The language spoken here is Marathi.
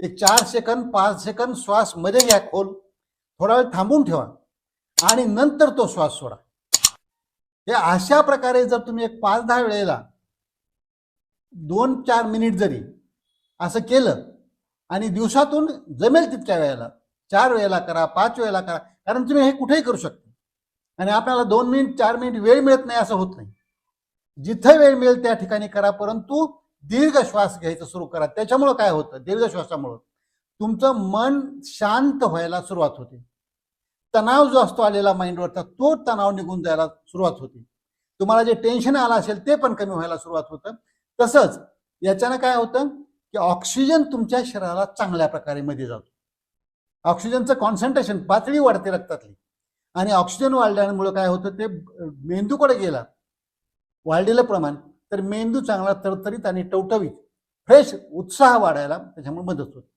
एक चार सेकंद पाच सेकंद श्वासमध्ये घ्या खोल. थोडा वेळ थांबून ठेवा. आणि नंतर तो श्वास सोडा. हे अशा प्रकारे जर तुम्ही एक पाच दहा वेळेला दोन चार मिनिट जरी असं केलं आणि दिवसातून जमेल तितक्या वेळेला चार वेळेला करा पाच वेळेला करा कारण तुम्ही हे कुठेही करू शकता. आणि आपल्याला दोन मिनिट चार मिनिट वेळ मिळत नाही असं होत नाही. जिथं वेळ मिळेल त्या ठिकाणी करा परंतु दीर्घ श्वास घ्यायचं सुरू करा. त्याच्यामुळं काय होतं? दीर्घ श्वासामुळं. तुमचं मन शांत व्हायला सुरुवात होते. तणाव जो असतो आलेला माइंडवरचा तो तणाव निघून जायला सुरुवात होते. तुम्हाला जे टेन्शन आलं असेल ते पण कमी व्हायला सुरुवात होतं. तसंच याच्यानं काय होतं की ऑक्सिजन तुमच्या शरीराला चांगल्या प्रकारे मध्ये जातो. ऑक्सिजनचं कॉन्सन्ट्रेशन पातळी वाढते रक्तातली. आणि ऑक्सिजन वाढल्यामुळे काय होतं ते मेंदूकडे गेला. वाढलेलं प्रमाण तर मेंदू चांगला तरतरीत आणि टवटवीत फ्रेश उत्साह वाढायला त्याच्यामुळे मदत होते.